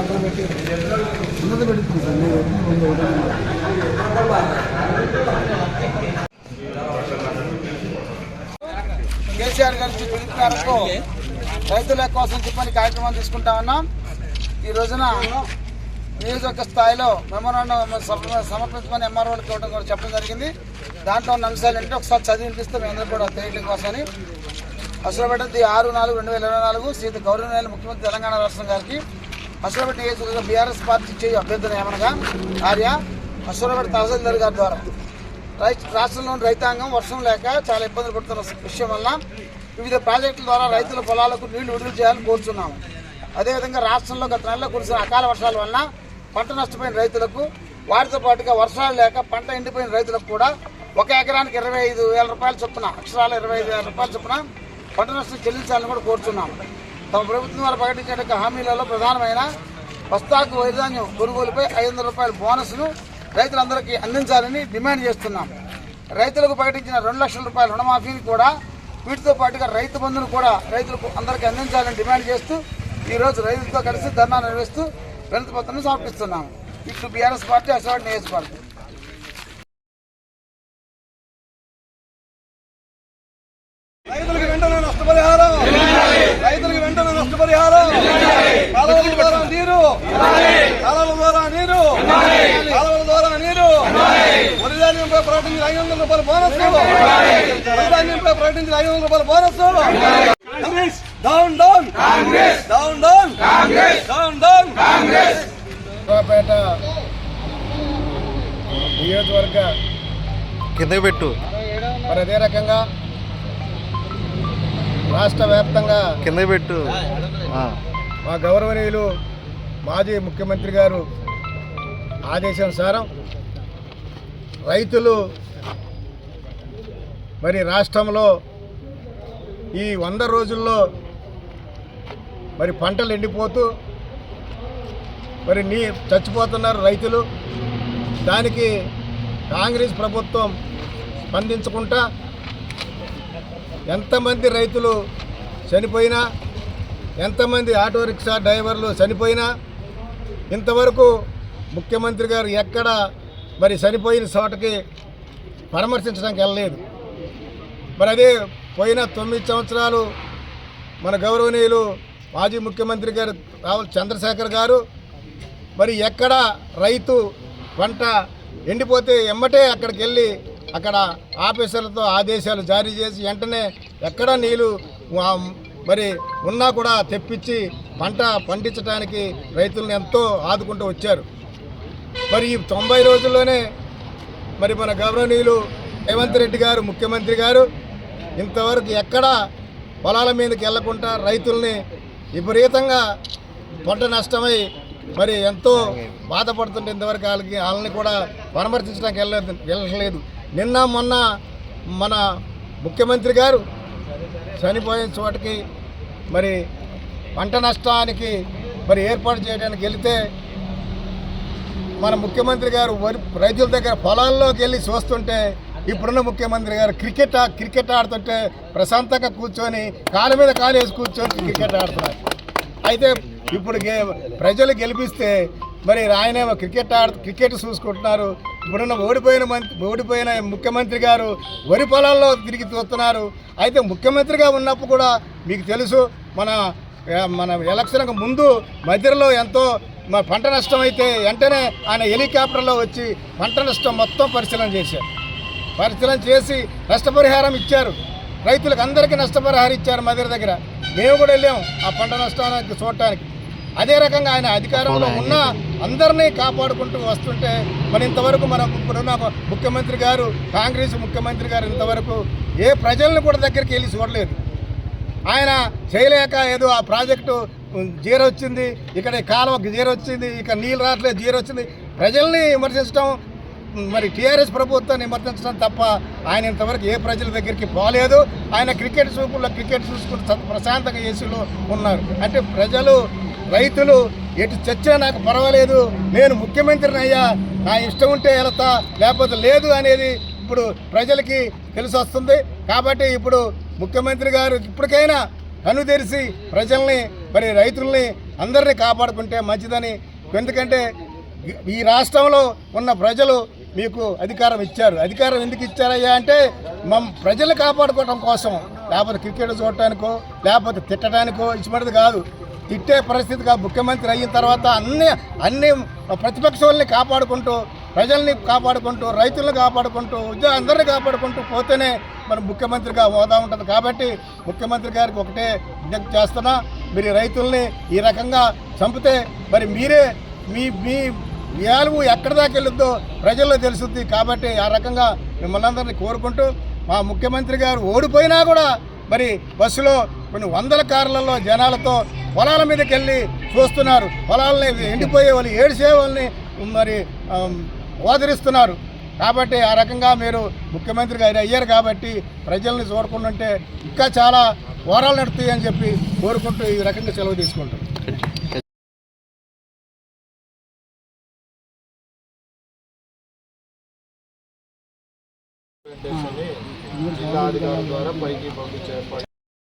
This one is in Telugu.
అక్కడ పెట్టి ఉన్నది సార్ ఒకటి కేసీఆర్ గారి మేరకు రైతుల కోసం చెప్పని కార్యక్రమం తీసుకుంటా ఉన్నాం. ఈ రోజున నియోజకవర్గ స్థాయిలో మెమోరాండం సమర్పించమని ఎంఆర్ఓలకు ఇవ్వడం కూడా చెప్పడం జరిగింది. దాంట్లో ఉన్న అంశాలు ఏంటంటే ఒకసారి చదివి వినిపిస్తే మీ అందరూ కూడా తెలియడం కోసమని. అసలు ది ఆరు నాలుగు రెండు వేల ఇరవై నాలుగు శ్రీ గౌరవనీయులు ముఖ్యమంత్రి తెలంగాణ రాష్ట్రం గారికి అసలుపేట నియోజకవర్గ బీఆర్ఎస్ పార్టీ చేయ అభ్యర్థన ఏమనగా? ఆర్య అసలుపేట తహసీల్దార్ గారి ద్వారా. రాష్ట్రంలోని రైతాంగం వర్షం లేక చాలా ఇబ్బందులు పడుతున్న విషయం వల్ల వివిధ ప్రాజెక్టుల ద్వారా రైతుల పొలాలకు నీళ్ళు విడుదల చేయాలని కోరుచున్నాము. అదేవిధంగా రాష్ట్రంలో గత నెలలో కురిసిన అకాల వర్షాల వలన పంట నష్టపోయిన రైతులకు వాటితో పాటుగా వర్షాలు లేక పంట ఎండిపోయిన రైతులకు కూడా ఒక ఎకరానికి ఇరవై ఐదు వేల రూపాయల చొప్పున అక్షరాల ఇరవై ఐదు వేల రూపాయల చొప్పున పంట నష్టం చెల్లించాలని కూడా కోరుచున్నాము. తమ ప్రభుత్వం వారు ప్రకటించిన హామీలలో ప్రధానమైన బస్తాకు వైధాన్యం కొనుగోలుపై ఐదు వందల రూపాయల బోనస్ను రైతులందరికీ అందించాలని డిమాండ్ చేస్తున్నాం. రైతులకు ప్రకటించిన రెండు లక్షల రూపాయల రుణమాఫీని కూడా వీటితో పాటుగా రైతు బంధును కూడా రైతులకు అందరికీ అందించాలని డిమాండ్ చేస్తూ ఈరోజు రైతులతో కలిసి ధర్నా నిర్వహిస్తూ వినతి పత్రాన్ని సమర్పిస్తున్నాము ఇటు బీఆర్ఎస్ పార్టీ అసలు నియోజకవర్గం రైతులకు వెంటనే నష్టపరిహారం రైతులకు వెంటనే నష్టపరిహారం కాలువల ద్వారా నీరు కాలువల ద్వారా నీరు. కాలువల ద్వారా నీరు. వరిధాన్యంపై ప్రకటించిన ఐదు వందల రూపాయల బోనస్ వరిధాన్యంపై ప్రకటించిన ఐదు వందల రూపాయల bonus down down down down down down పేట నియోజకవర్గ కింద పెట్టు. మరి అదే రకంగా రాష్ట్ర వ్యాప్తంగా కింద పెట్టు. ఆ. మా గౌరవనీయులు మాజీ ముఖ్యమంత్రి గారు ఆదేశానుసారం రైతులు మరి రాష్ట్రంలో ఈ వంద రోజుల్లో మరి పంటలు ఎండిపోతూ మరి నీ చచ్చిపోతున్నారు రైతులు. దానికి కాంగ్రెస్ ప్రభుత్వం స్పందించకుండా ఎంతమంది రైతులు చనిపోయినా ఎంతమంది ఆటో రిక్షా డ్రైవర్లు చనిపోయినా ఇంతవరకు ముఖ్యమంత్రి గారు ఎక్కడ మరి చనిపోయిన చోటకి పరామర్శించడానికి వెళ్ళలేదు. మరి అదే పోయిన తొమ్మిది సంవత్సరాలు మన గౌరవనీయులు మాజీ ముఖ్యమంత్రి గారు రావుల చంద్రశేఖర్ గారు మరి ఎక్కడ రైతు పంట ఎండిపోతే ఎమ్మటే అక్కడికి వెళ్ళి అక్కడ ఆఫీసర్లతో ఆదేశాలు జారీ చేసి వెంటనే ఎక్కడ నీళ్ళు మరి ఉన్నా కూడా తెప్పించి పంట పండించడానికి రైతులను ఎంతో ఆదుకుంటూ వచ్చారు. మరి ఈ తొంభై రోజుల్లోనే మరి మన గౌరవనీయులు రేవంత్ రెడ్డి గారు ముఖ్యమంత్రి గారు ఇంతవరకు ఎక్కడా పొలాల మీదకి వెళ్ళకుండా రైతుల్ని విపరీతంగా పంట నష్టమై మరి ఎంతో బాధపడుతుంటే ఇంతవరకు వాళ్ళకి వాళ్ళని కూడా పరామర్శించడానికి వెళ్ళలేదు వెళ్ళలేదు నిన్న మొన్న మన ముఖ్యమంత్రి గారు చనిపోయిన చోటకి మరి పంట నష్టానికి మరి ఏర్పాటు చేయడానికి వెళితే మన ముఖ్యమంత్రి గారు వరి రైతుల దగ్గర పొలాల్లోకి వెళ్ళి చూస్తుంటే ఇప్పుడున్న ముఖ్యమంత్రి గారు క్రికెట్ క్రికెట్ ఆడుతుంటే ప్రశాంతంగా కూర్చొని కాలు మీద కాలు వేసి కూర్చొని క్రికెట్ ఆడుతున్నారు. అయితే ఇప్పుడు ప్రజలు గెలిపిస్తే మరి ఆయనేమో క్రికెట్ ఆడు క్రికెట్ చూసుకుంటున్నారు. ఇప్పుడున్న ఓడిపోయిన మంత్రి ఓడిపోయిన ముఖ్యమంత్రి గారు వరి పొలాల్లో తిరిగి చూస్తున్నారు. అయితే ముఖ్యమంత్రిగా ఉన్నప్పుడు కూడా మీకు తెలుసు మన మన ఎలక్షన్కు ముందు మధ్యలో ఎంతో మా పంట నష్టం అయితే వెంటనే ఆయన హెలికాప్టర్లో వచ్చి పంట నష్టం మొత్తం పరిశీలన చేశారు. పరిశీలన చేసి నష్టపరిహారం ఇచ్చారు. రైతులకు అందరికీ నష్టపరిహారం ఇచ్చారు మధుర దగ్గర. మేము కూడా వెళ్ళాము ఆ పంట నష్టానికి చూడటానికి. అదే రకంగా ఆయన అధికారంలో ఉన్న అందరినీ కాపాడుకుంటూ వస్తుంటే మరి ఇంతవరకు మన ఇప్పుడున్న ముఖ్యమంత్రి గారు కాంగ్రెస్ ముఖ్యమంత్రి గారు ఇంతవరకు ఏ ప్రజలను కూడా దగ్గరికి వెళ్ళి చూడలేదు. ఆయన చేయలేక ఏదో ఆ ప్రాజెక్టు జీరో వచ్చింది ఇక్కడ కాలువ జీరో వచ్చింది ఇక నీళ్ళు రావట్లేదు జీరో వచ్చింది ప్రజల్ని విమర్శించడం మరి టీఆర్ఎస్ ప్రభుత్వాన్ని విమర్శించడం తప్ప ఆయన ఇంతవరకు ఏ ప్రజల దగ్గరికి పోలేదు. ఆయన క్రికెట్ చూపుల్లో క్రికెట్ చూసుకుంటూ స- ప్రశాంతంగా ఏసీలో ఉన్నారు. అంటే ప్రజలు రైతులు ఎటు చచ్చినా నాకు పర్వాలేదు నేను ముఖ్యమంత్రిని అయ్యా నా ఇష్టం ఉంటే వెళతా లేకపోతే లేదు అనేది ఇప్పుడు ప్రజలకి తెలిసి వస్తుంది. కాబట్టి ఇప్పుడు ముఖ్యమంత్రి గారు ఇప్పటికైనా కను తెరిచి ప్రజల్ని మరి రైతుల్ని అందరినీ కాపాడుకుంటే మంచిదని. ఎందుకంటే ఈ రాష్ట్రంలో ఉన్న ప్రజలు మీకు అధికారం ఇచ్చారు. అధికారం ఎందుకు ఇచ్చారయ్యా అంటే మమ్ ప్రజలు కాపాడుకోవడం కోసం. లేకపోతే క్రికెట్ చూడటానికో లేకపోతే తిట్టడానికో ఇచ్చినది కాదు. తిట్టే పరిస్థితి కాదు ముఖ్యమంత్రి అయిన తర్వాత అన్ని అన్ని ప్రతిపక్షాలని కాపాడుకుంటూ ప్రజల్ని కాపాడుకుంటూ రైతులను కాపాడుకుంటూ ఉద్యోగ అందరిని కాపాడుకుంటూ పోతేనే మన ముఖ్యమంత్రిగా హోదా ఉంటుంది. కాబట్టి ముఖ్యమంత్రి గారికి ఒకటే విజ్ఞప్తి చేస్తున్నా మీరు రైతుల్ని ఈ రకంగా చంపితే మరి మీరే మీ మీ వ్యాలువు ఎక్కడి దాకా వెళ్ళొద్దో ప్రజల్లో తెలుస్తుంది కాబట్టి ఆ రకంగా మిమ్మల్ని అందరినీ కోరుకుంటూ మా ముఖ్యమంత్రి గారు ఓడిపోయినా కూడా మరి బస్సులో కొన్ని వందల కార్లలో జనాలతో పొలాల మీదకి వెళ్ళి చూస్తున్నారు. పొలాలని ఎండిపోయే వాళ్ళు ఏడిసే వాళ్ళని మరి ఓదరిస్తున్నారు కాబట్టి ఆ రకంగా మీరు ముఖ్యమంత్రి గారు అయ్యారు కాబట్టి ప్రజల్ని చూడకుండా ఇంకా చాలా పోరాలు నడుతాయి అని చెప్పి కోరుకుంటూ ఈ రకంగా సెలవు తీసుకుంటారు అధికారుల ద్వారా పైకి పంపించే ఏర్పాటు